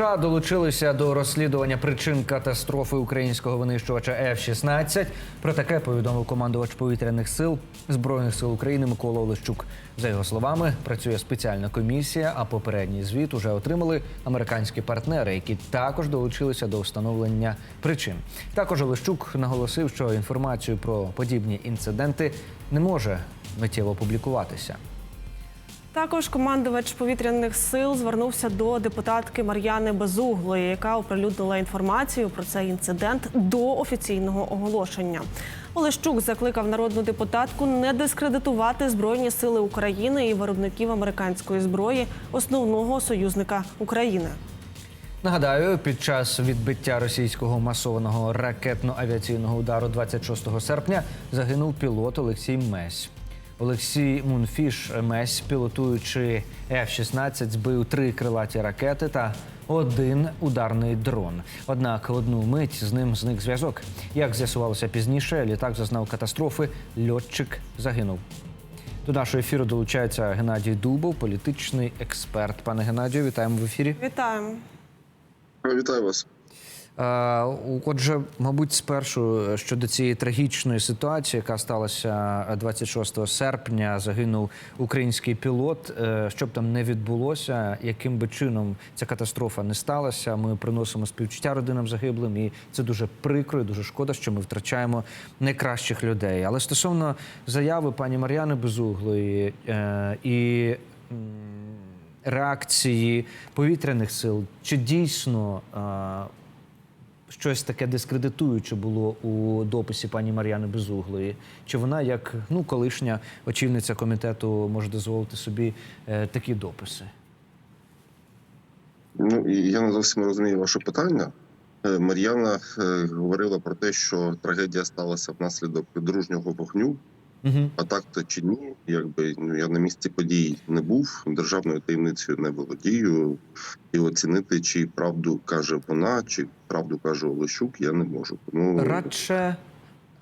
США долучилися до розслідування причин катастрофи українського винищувача F-16. Про таке повідомив командувач повітряних сил збройних сил України Микола Олещук. За його словами, працює спеціальна комісія. А попередній звіт уже отримали американські партнери, які також долучилися до встановлення причин. Також Олещук наголосив, що інформацію про подібні інциденти не може миттєво публікуватися. Також командувач повітряних сил звернувся до депутатки Мар'яни Безуглої, яка оприлюднила інформацію про цей інцидент до офіційного оголошення. Олещук закликав народну депутатку не дискредитувати збройні сили України і виробників американської зброї, основного союзника України. Нагадаю, під час відбиття російського масованого ракетно-авіаційного удару 26 серпня загинув пілот Олексій Месь. Олексій Мунфіш Месь, пілотуючи F-16, збив три крилаті ракети та один ударний дрон. Однак одну мить з ним зник зв'язок. Як з'ясувалося пізніше, літак зазнав катастрофи. Льотчик загинув. До нашого ефіру долучається Геннадій Дубов, політичний експерт. Пане Геннадію, вітаємо в ефірі. Вітаємо. Вітаю вас. Е, Отже, мабуть, спершу е, щодо цієї трагічної ситуації, яка сталася 26 серпня, загинув український пілот. Е, Що б там не відбулося, яким би чином ця катастрофа не сталася, ми приносимо співчуття родинам загиблим, і це дуже прикро, і дуже шкода, що ми втрачаємо найкращих людей. Але стосовно заяви пані Мар'яни Безуглої е, і реакції повітряних сил, чи дійсно е, щось таке дискредитуюче було у дописі пані Мар'яни Безуглої? Чи вона, як ну, колишня очільниця комітету, може дозволити собі е, такі дописи? Ну я не зовсім розумію ваше питання. Е, Мар'яна е, говорила про те, що трагедія сталася внаслідок дружнього вогню. Угу. А так то чи ні, якби ну я на місці подій не був, державною таємницею не володію, і оцінити, чи правду каже вона, чи правду каже Олещук, я не можу. Тому Радше.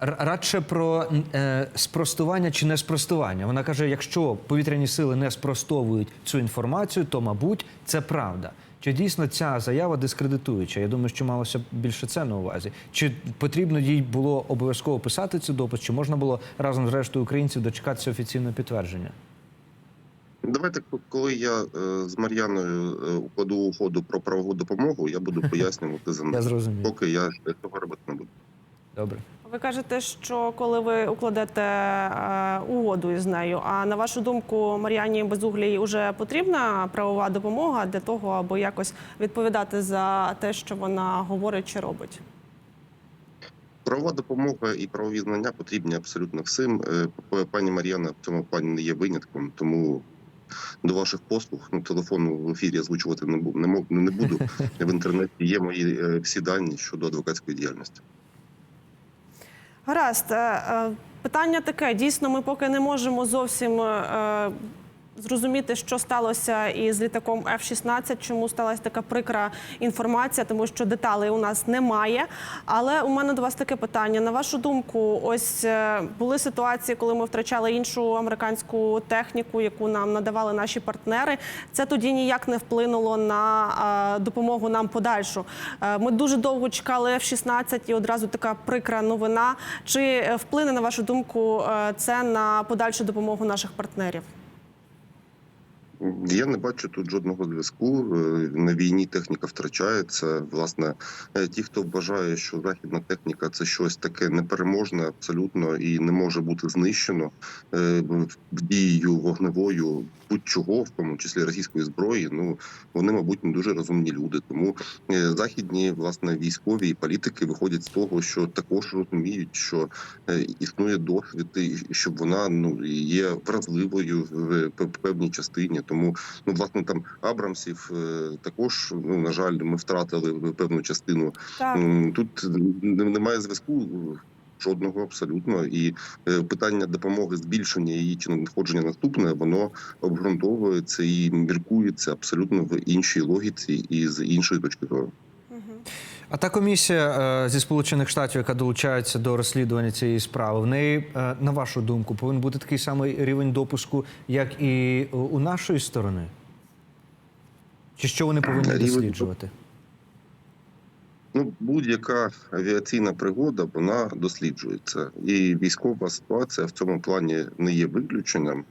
Радше про е, спростування чи не спростування. Вона каже: якщо повітряні сили не спростовують цю інформацію, то мабуть це правда. Чи дійсно ця заява дискредитуюча? Я думаю, що малося більше це на увазі. Чи потрібно їй було обов'язково писати цю допис, чи можна було разом з рештою українців дочекатися офіційного підтвердження? давайте, коли я е, з Мар'яною е, укладу угоду про правову допомогу, я буду пояснювати за Я нею. зрозумів. Поки я цього робити не буду. Добре. Ви кажете, що коли ви укладете е, угоду із нею, а на вашу думку, Мар'яні Безуглій вже потрібна правова допомога для того, аби якось відповідати за те, що вона говорить чи робить? Правова допомога і правові знання потрібні абсолютно всім. Е, Пані Мар'яна в цьому плані не є винятком, тому до ваших послуг ну телефону в ефірі озвучувати не бу- не буду. В інтернеті є мої е, всі дані щодо адвокатської діяльності. Гаразд, Е, е, питання таке: дійсно, ми поки не можемо зовсім. Зрозуміти, що сталося із літаком F-16, чому сталася така прикра інформація, тому що деталей у нас немає. Але у мене до вас таке питання. На вашу думку, ось е, були ситуації, коли ми втрачали іншу американську техніку, яку нам надавали наші партнери. Це тоді ніяк не вплинуло на е, допомогу нам подальшу. Е, Ми дуже довго чекали F-16 і одразу така прикра новина. Чи вплине на вашу думку це на подальшу допомогу наших партнерів? Я не бачу тут жодного зв'язку. Е, На війні техніка втрачається. Власне, е, ті, хто вважає, що західна техніка це щось таке непереможне абсолютно і не може бути знищено в дією вогневою будь-чого, в тому числі російської зброї. Ну вони, мабуть, не дуже розумні люди. Тому е, західні власне військові і політики виходять з того, що також розуміють, що е, існує досвід, і щоб вона ну є вразливою в певній частині. Тому ну власне там Абрамсів е, також ну на жаль, ми втратили певну частину. Так. Тут немає зв'язку. Жодного абсолютно і е, питання допомоги збільшення її чи надходження наступне воно обґрунтовується і міркується абсолютно в іншій логіці і з іншої точки зору. А та комісія е, зі Сполучених Штатів, яка долучається до розслідування цієї справи, в неї, е, на вашу думку, повинен бути такий самий рівень допуску, як і у- нашої сторони? Чи що вони повинні Рівень досліджувати? Ну, будь-яка авіаційна пригода вона досліджується, і військова ситуація в цьому плані не є виключенням.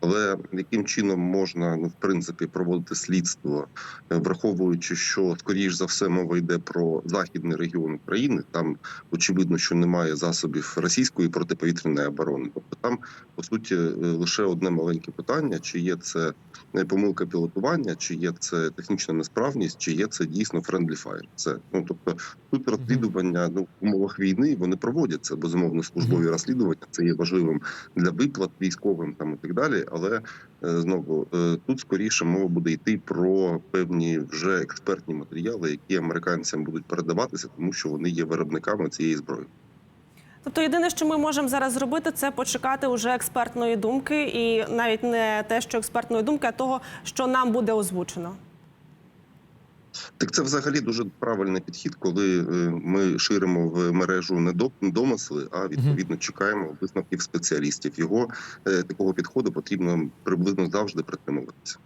Але яким чином можна ну, в принципі проводити слідство, е, враховуючи, що скоріш за все мова йде про західний регіон України, там очевидно, що немає засобів російської протиповітряної оборони. Тобто там по суті е, лише одне маленьке питання: чи є це е, помилка пілотування, чи є це технічна несправність, чи є це дійсно friendly fire. Це ну тобто тут розслідування ну в умовах війни вони проводяться безумовно службові розслідування. Це є важливим для виплат військовим там і так далі. Але е, знову е, тут скоріше мова буде йти про певні вже експертні матеріали, які американцям будуть передаватися, тому що вони є виробниками цієї зброї. Тобто, єдине, що ми можемо зараз зробити, це почекати уже експертної думки, і навіть не те, що експертної думки, а того, що нам буде озвучено. Так це взагалі дуже правильний підхід, коли е, ми ширимо в мережу не до- домисли, а відповідно чекаємо висновків спеціалістів. Його е, такого підходу потрібно приблизно завжди притримуватися.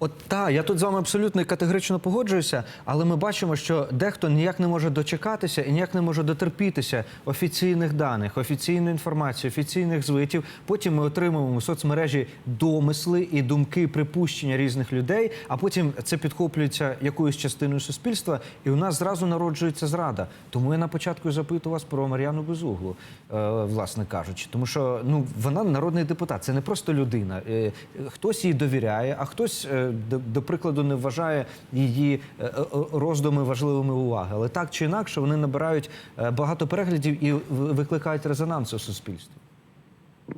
От та я тут з вами абсолютно категорично погоджуюся, але ми бачимо, що дехто ніяк не може дочекатися і ніяк не може дотерпітися офіційних даних, офіційної інформації, офіційних звитів. Потім ми отримуємо в соцмережі домисли і думки, припущення різних людей. А потім це підхоплюється якоюсь частиною суспільства, і у нас зразу народжується зрада. Тому я на початку запитую вас про Мар'яну Безуглу, е, власне кажучи, тому що ну вона народний депутат, це не просто людина. Е, Хтось їй довіряє, а хтось, е, до, до прикладу, не вважає її е, е, роздуми важливими уваги. Але так чи інакше вони набирають е, багато переглядів і викликають резонанс у суспільстві.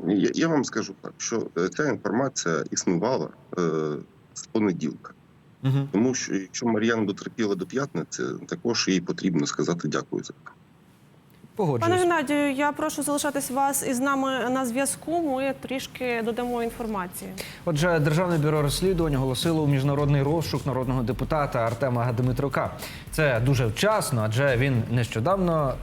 Я, я вам скажу так, що ця інформація існувала е, з понеділка. Угу. Тому що якщо Мар'яна дотерпіла до п'ятниці, також їй потрібно сказати дякую за це. Пане Погоджуюсь. Геннадію, я прошу залишатись вас із нами на зв'язку. Ми трішки додамо інформації. Отже, Державне бюро розслідувань оголосило у міжнародний розшук народного депутата Артема Дмитрука. Це дуже вчасно, адже він нещодавно.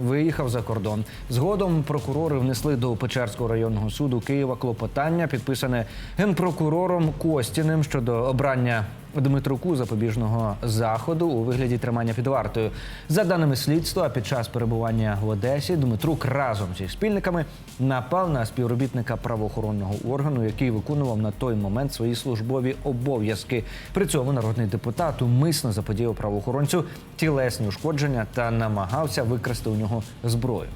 Виїхав за кордон. Згодом прокурори внесли до Печерського районного суду Києва клопотання, підписане генпрокурором Костіним щодо обрання Дмитруку запобіжного заходу у вигляді тримання під вартою. За даними слідства, під час перебування в Одесі Дмитрук разом зі спільниками напав на співробітника правоохоронного органу, який виконував на той момент свої службові обов'язки. При цьому народний депутат умисно заподіяв правоохоронцю тілесні ушкодження та намагався викрасти у нього зброю.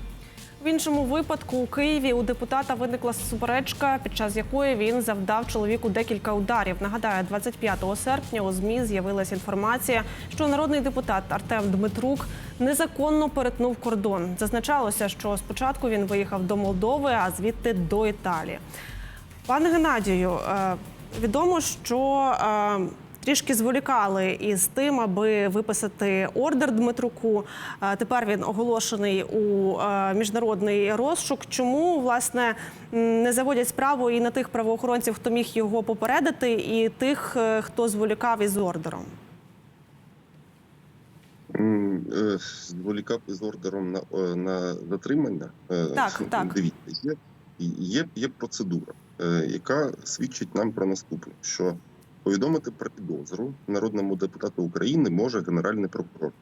В іншому випадку у Києві у депутата виникла суперечка, під час якої він завдав чоловіку декілька ударів. Нагадаю, 25 серпня у змі з'явилася інформація, що народний депутат Артем Дмитрук незаконно перетнув кордон. Зазначалося, що спочатку він виїхав до Молдови, а звідти до Італії. Пане Геннадію, е, відомо, що е, трішки зволікали із тим, аби виписати ордер Дмитруку. Е, Тепер він оголошений у е, міжнародний розшук. Чому власне не заводять справу і на тих правоохоронців, хто міг його попередити, і тих, е, хто зволікав із ордером? Зволікав із ордером на, на затримання. Так, так. Дивіться, є, є, є процедура, яка свідчить нам про наступне, що повідомити про підозру народному депутату України може генеральний прокурор.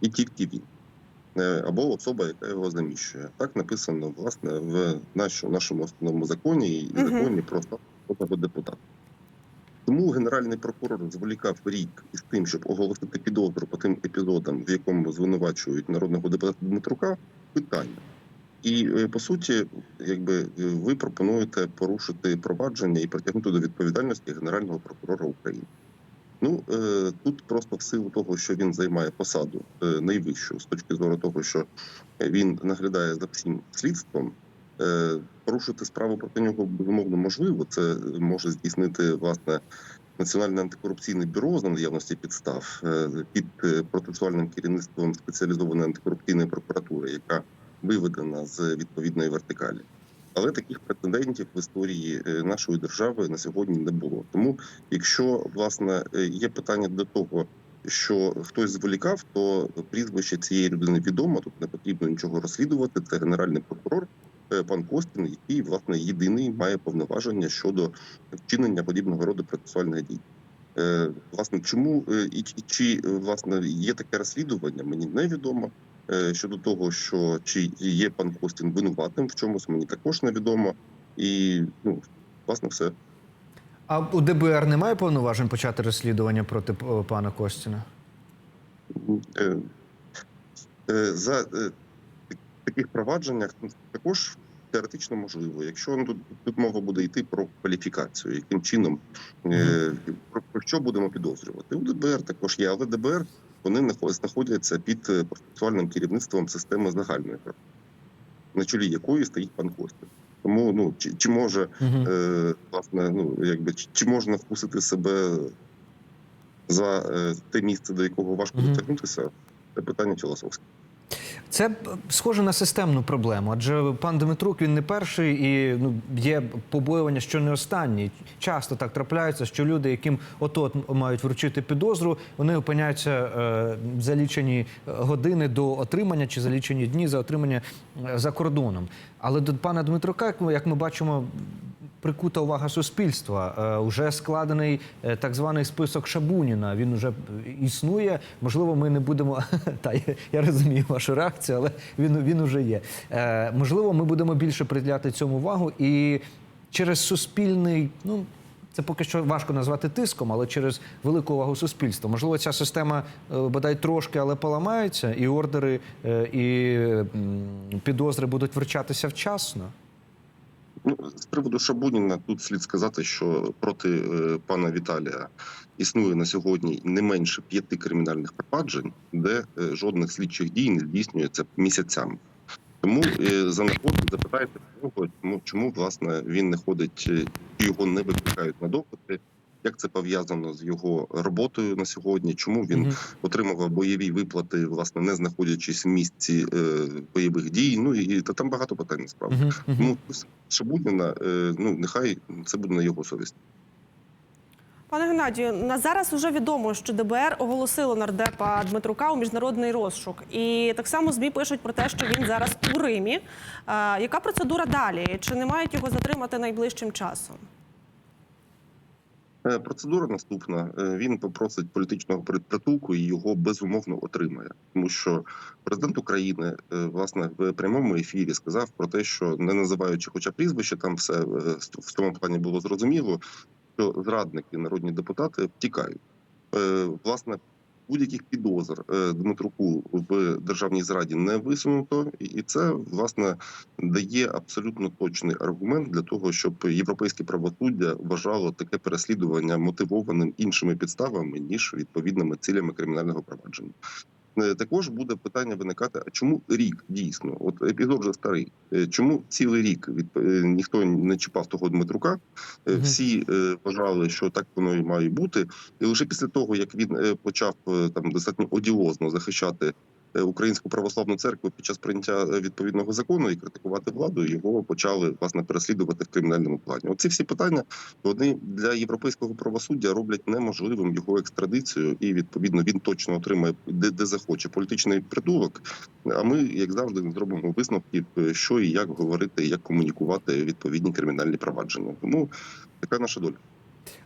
І тільки він. Е, Або особа, яка його заміщує. Так написано власне в нашому, основному законі і законі про статус народного депутата. Тому генеральний прокурор зволікав рік із тим, щоб оголосити підозру по тим епізодам, в якому звинувачують народного депутата Дмитрука. Питання. І е, по суті, якби е, ви пропонуєте порушити провадження і притягнути до відповідальності генерального прокурора України. Ну е, тут просто в силу того, що він займає посаду найвищу з точки зору того, що він наглядає за всім слідством. Порушити справу проти нього безумовно можливо. Це може здійснити власне Національне антикорупційне бюро за наявності підстав під процесуальним керівництвом спеціалізованої антикорупційної прокуратури, яка виведена з відповідної вертикалі. Але таких прецедентів в історії е, нашої держави на сьогодні не було. Тому, якщо власне е, є питання до того, що хтось зволікав, то прізвище цієї людини відомо. Тут не потрібно нічого розслідувати. Це генеральний прокурор е, пан Костін, який власне єдиний має повноваження щодо вчинення подібного роду процесуальних дій. Власне, чому і, чи власне є таке розслідування, мені невідомо. Е, Щодо того, що чи є пан Костін винуватим в чомусь, мені також невідомо. І ну, власне, все. А у ДБР немає повноважень почати розслідування проти е, пана Костіна? Е, За таких провадженнях ну, також теоретично можливо, якщо ну, тут, тут мова буде йти про кваліфікацію, яким чином е, про, про що будемо підозрювати. У ДБР також є, але ДБР вони знаходяться під е, процесуальним керівництвом системи загальної прав, на чолі якої стоїть пан Костя. Тому ну чи, чи може Угу. е, власне, ну якби чи, чи можна вкусити себе за е, те місце, до якого важко угу. дотягнутися, це питання філософське. Це схоже на системну проблему, адже пан Дмитрук він не перший і ну є побоювання, що не останній. Часто так трапляється, що люди, яким от-от мають вручити підозру, вони опиняються е, за лічені години до отримання чи за лічені дні за отримання е, за кордоном. Але до пана Дмитрука, як ми бачимо, прикута увага суспільства. Е, Уже складений е, так званий список Шабуніна. Він вже існує. Можливо, ми не будемо. Та я, розумію вашу реакцію, але він, він уже є. Е, можливо, ми будемо більше приділяти цьому увагу і через суспільний, ну. Це поки що важко назвати тиском, але через велику увагу суспільства. Можливо, ця система е, бодай трошки, але поламається, і ордери, е, і підозри будуть вручатися вчасно. Ну, з приводу Шабуніна тут слід сказати, що проти е, пана Віталія існує на сьогодні не менше п'яти кримінальних проваджень, де е, жодних слідчих дій не здійснюється місяцями. Тому е, за нагоду запитайте чому, чому власне він не ходить, його не викликають на допити. Як це пов'язано з його роботою на сьогодні? Чому він Мгм. отримував бойові виплати, власне, не знаходячись в місці е, бойових дій? Ну і та там багато питань насправді. Мгм. Ну, Шабудіна, е, ну нехай це буде на його совісті. Пане Геннадію, на зараз вже відомо, що ДБР оголосило нардепа Дмитрука у міжнародний розшук. І так само ЗМІ пишуть про те, що він зараз у Римі. Е, яка процедура далі? Чи не мають його затримати найближчим часом? Е, Процедура наступна. Е, Він попросить політичного притулку і його безумовно отримає, тому що президент України е, власне в прямому ефірі сказав про те, що не називаючи, хоча прізвище, там все в цьому плані було зрозуміло, що зрадники, народні депутати втікають. Власне, будь-яких підозр е, Дмитруку в державній зраді не висунуто, і- і це власне дає абсолютно точний аргумент для того, щоб європейське правосуддя вважало таке переслідування мотивованим іншими підставами ніж відповідними цілями кримінального провадження. Е, Також буде питання виникати: а чому рік дійсно? От епізод вже старий. Е, Чому цілий рік від е, ніхто не чіпав того Дмитрука? Всі вважали, що так воно і має бути. І лише після того, як він почав там достатньо одіозно захищати українську православну церкву під час прийняття е, відповідного закону і критикувати владу, його почали власне переслідувати в кримінальному плані. Оці всі питання вони для європейського правосуддя роблять неможливим його екстрадицію, і відповідно він точно отримає де, де захоче політичний притулок. А ми, як завжди, зробимо висновки, е, що і як говорити, як комунікувати відповідні кримінальні провадження. Тому така наша доля.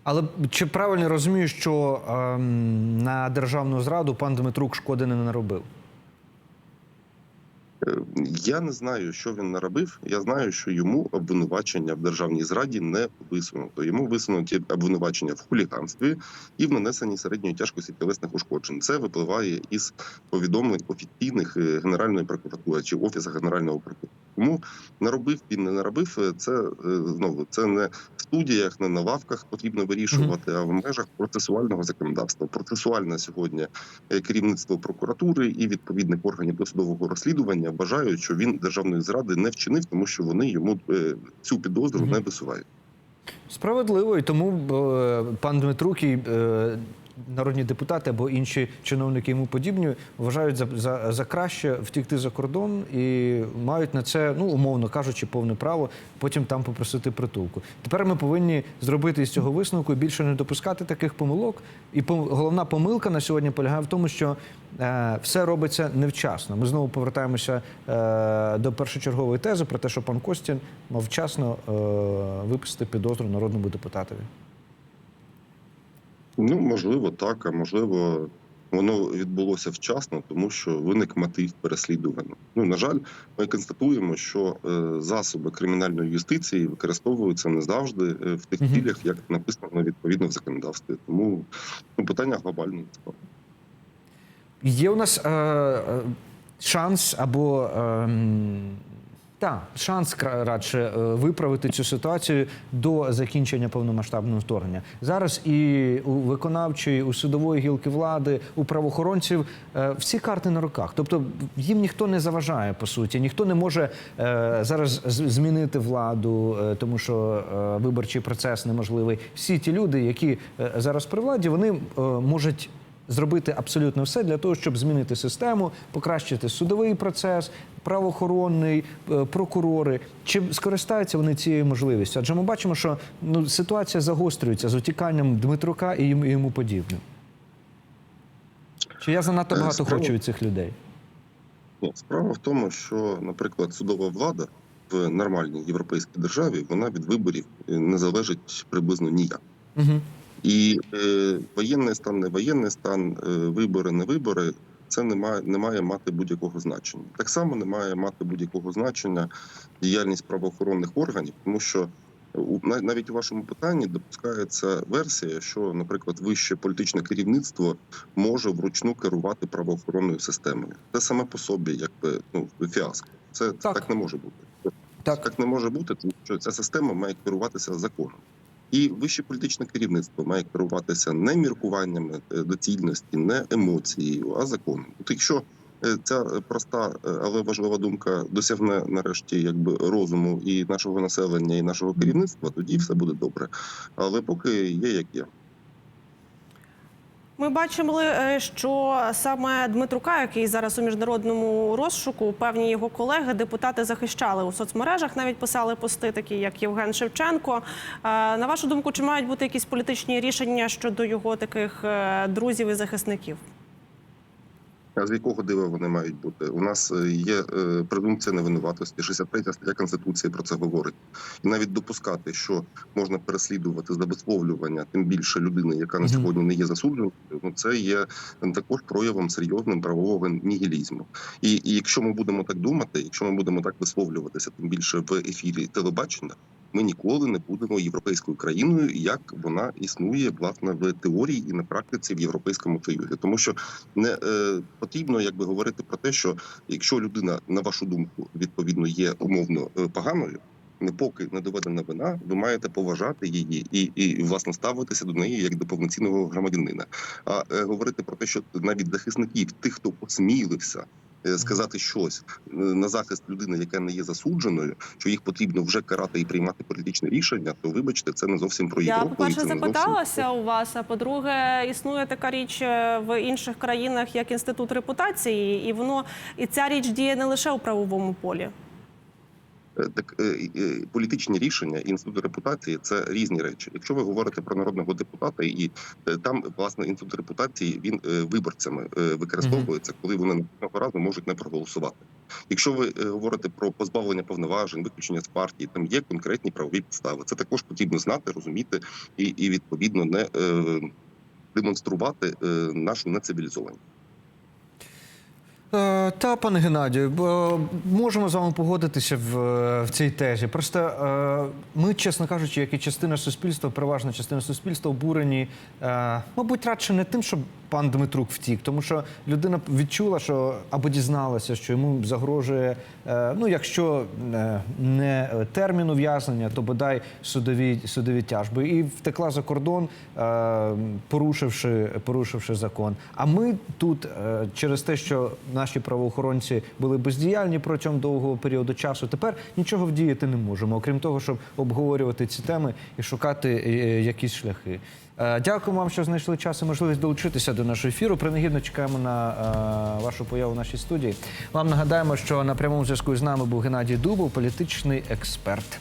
Але чи правильно розумію, що ем, на державну зраду пан Дмитрук шкоди не наробив? Е, Я не знаю, що він наробив. Я знаю, що йому обвинувачення в державній зраді не висунуто. Йому висунуті обвинувачення в хуліганстві і в нанесенні середньої тяжкості тілесних ушкоджень. Це випливає із повідомлень офіційних е, Генеральної прокуратури чи офісу Генерального прокурора. Тому наробив він не наробив. е, Це е, знову це не в студіях, не на лавках потрібно вирішувати, а в межах процесуального законодавства. Процесуальне сьогодні е, керівництво прокуратури і відповідних органів досудового розслідування вважають, що він державної зради не вчинив, тому що вони йому цю підозру не висувають. Справедливо, і тому пан Дмитрук і народні депутати або інші чиновники йому подібні вважають за, за, за краще втікти за кордон і мають на це, ну умовно кажучи, повне право потім там попросити притулку. Тепер ми повинні зробити із цього висновку і більше не допускати таких помилок. І головна помилка на сьогодні полягає в тому, що е, все робиться невчасно. Ми знову повертаємося е, до першочергової тези про те, що пан Костін мав вчасно е, виписати підозру народному депутатові. Ну, можливо, так, а можливо, воно відбулося вчасно, тому що виник мотив переслідування. Ну, на жаль, ми констатуємо, що е, засоби кримінальної юстиції використовуються не завжди е, в тих Мгм. цілях, як написано відповідно в законодавстві. Тому ну, питання глобальне. Є у нас е, е, шанс або. Е, та, шанс радше е, виправити цю ситуацію до закінчення повномасштабного вторгнення. Зараз і у виконавчої, у судової гілки влади, у правоохоронців е, всі карти на руках. Тобто їм ніхто не заважає по суті, ніхто не може е, зараз змінити владу, тому що виборчий процес неможливий. Всі ті люди, які зараз при владі, вони можуть зробити абсолютно все для того, щоб змінити систему, покращити судовий процес, правоохоронний, е, прокурори. Чи скористаються вони цією можливістю? Адже ми бачимо, що ну ситуація загострюється з утіканням Дмитрука і йому, подібним. Чи я занадто Е, багато справа- хочу від цих людей? Ні, справа в тому, що, наприклад, судова влада в нормальній європейській державі вона від виборів е, не залежить приблизно ніяк. Угу. І е, воєнний стан, не воєнний стан, е, вибори, не вибори. Це не має, не має мати будь-якого значення. Так само не має мати будь-якого значення діяльність правоохоронних органів, тому що у навіть у вашому питанні допускається версія, що, наприклад, вище політичне керівництво може вручну керувати правоохоронною системою. Це саме по собі, якби ну фіаско. Це, це Так. так. не може бути. Так. так не може бути, тому що ця система має керуватися законом. І вище політичне керівництво має керуватися не міркуваннями е, доцільності, не емоцією, а законом. От якщо е, ця проста, е, але важлива думка досягне нарешті якби розуму і нашого населення, і нашого керівництва, тоді все буде добре. Але поки є як є. Ми бачили, е, що саме Дмитрука, який зараз у міжнародному розшуку, певні його колеги, депутати захищали у соцмережах, навіть писали пости, такі як Євген Шевченко. Е, На вашу думку, чи мають бути якісь політичні рішення щодо його таких е, друзів і захисників? А з якого дива вони мають бути? У нас е, є е, презумпція невинуватості. 63 стаття конституції про це говорить. І навіть допускати, що можна переслідувати за висловлювання, тим більше людини, яка на сьогодні не є засудженою, ну це є також проявом серйозним правового нігілізму. І, і якщо ми будемо так думати, якщо ми будемо так висловлюватися, тим більше в ефірі телебачення. Ми ніколи не будемо європейською країною, як вона існує власне в теорії і на практиці в європейському союзі, тому що не е, потрібно якби говорити про те, що якщо людина, на вашу думку, відповідно є умовно е, поганою, не поки не доведена вина, ви маєте поважати її і, і власне ставитися до неї як до повноцінного громадянина. А е, говорити про те, що навіть захисників, тих, хто осмілився. Е, Сказати щось е, на захист людини, яка не є засудженою, що їх потрібно вже карати і приймати політичне рішення, то вибачте, це не зовсім про Європу. Я, по-перше, запиталася зовсім у вас. А по-друге, існує така річ е, в інших країнах, як інститут репутації, і воно і ця річ діє не лише у правовому полі. Так е, е, політичні рішення і інститут репутації це різні речі. Якщо ви говорите про народного депутата, і е, там власне інститут репутації він виборцями використовується, коли вони наступного разу можуть не проголосувати. Якщо ви говорите про позбавлення повноважень, виключення з партії, там є конкретні правові підстави. Це також потрібно знати, розуміти і, і відповідно не демонструвати нашу нецивілізованість. Е, Та, пане Геннадію, б- можемо з вами погодитися в, в цій тезі. Просто е, ми, чесно кажучи, як і частина суспільства, переважна частина суспільства, обурені, е, мабуть, радше не тим, що пан Дмитрук втік, тому що людина відчула, що або дізналася, що йому загрожує, е, ну, якщо е, не термін ув'язнення, то бодай судові, судові тяжби. І втекла за кордон, е, порушивши, порушивши закон. А ми тут через те, що наші правоохоронці були бездіяльні протягом довгого періоду часу, тепер нічого вдіяти не можемо, окрім того, щоб обговорювати ці теми і шукати якісь шляхи. Е, Дякую вам, що знайшли час і можливість долучитися до нашого ефіру. Принагідно чекаємо на е, вашу появу в нашій студії. Вам нагадаємо, що на прямому зв'язку з нами був Геннадій Дубов, політичний експерт.